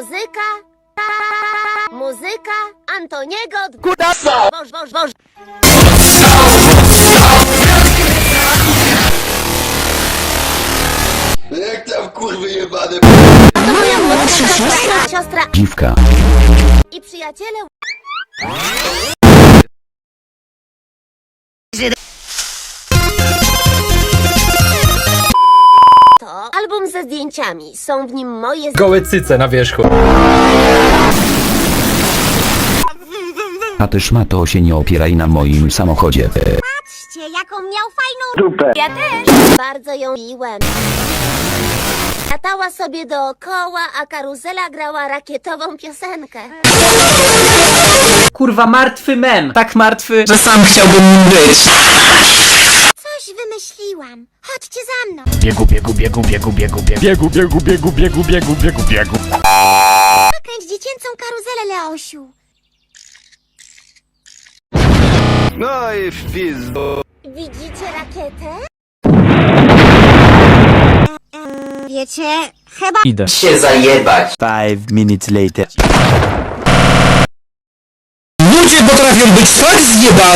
Muzyka. Muzyka Antoniego. Kuda! Boż, boż, boż. Jak tam kurwy jebane To moja młodsza siostra, siostra Dziwka. i przyjaciele. Album ze zdjęciami. Są w nim moje Gołe cyce na wierzchu. A ty szmato się nie opieraj na moim samochodzie. Patrzcie, jaką miał fajną dupę. Ja też. Bardzo ją miłem. Latała sobie dookoła, a karuzela grała rakietową piosenkę. Kurwa, martwy mem. Tak martwy, że sam chciałbym nim być. Wymyśliłam. Chodźcie za mną. Biegu, biegu, biegu, biegu, biegu, biegu. Biegu, biegu, biegu, biegu, biegu, biegu, biegu. Kręć dziecięcą karuzelę, Leosiu. No i w pizdu. Widzicie rakietę? Wiecie, chyba Idę. Się zajebać. Five minutes later. Ludzie potrafią być tak zjebani.